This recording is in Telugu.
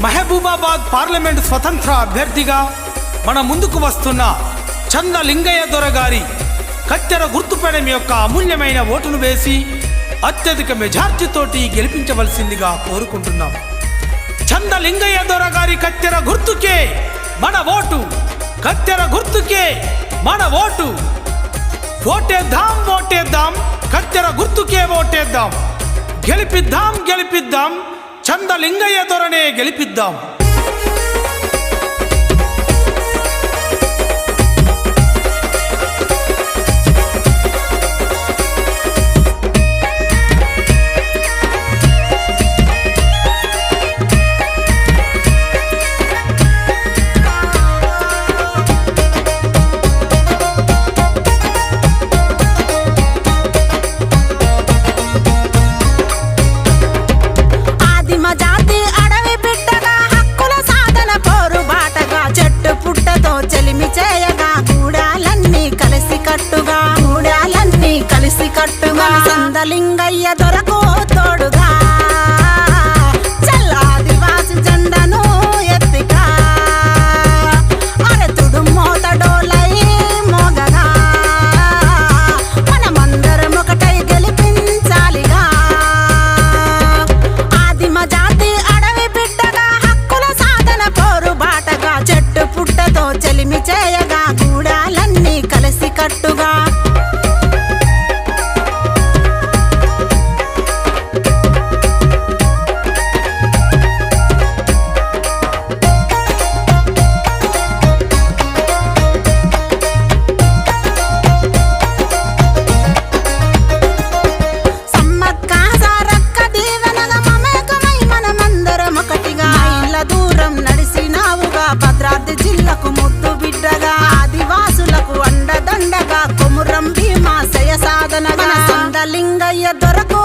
మహబూబాబాద్ పార్లమెంట్ స్వతంత్ర అభ్యర్థిగా మన ముందుకు వస్తున్న చంద లింగయ్య దొర గారి కత్తెర గుర్తుపడం యొక్క అమూల్యమైన ఓటును వేసి అత్యధిక మెజార్టీతోటి గెలిపించవలసిందిగా కోరుకుంటున్నాం. చంద లింగయ్య దొర గారి కత్తెర గుర్తుకే మన ఓటు కత్తెర గుర్తుకే మన ఓటు. ఓటేద్దాం ఓటేద్దాం కత్తెర గుర్తుకే ఓటేద్దాం. గెలిపిద్దాం గెలిపిద్దాం చందలింగయ్య దొరనే గెలిపిద్దాం. तो चल मिचे கட்டுக. సాధన సందలింగయ్య దొరకు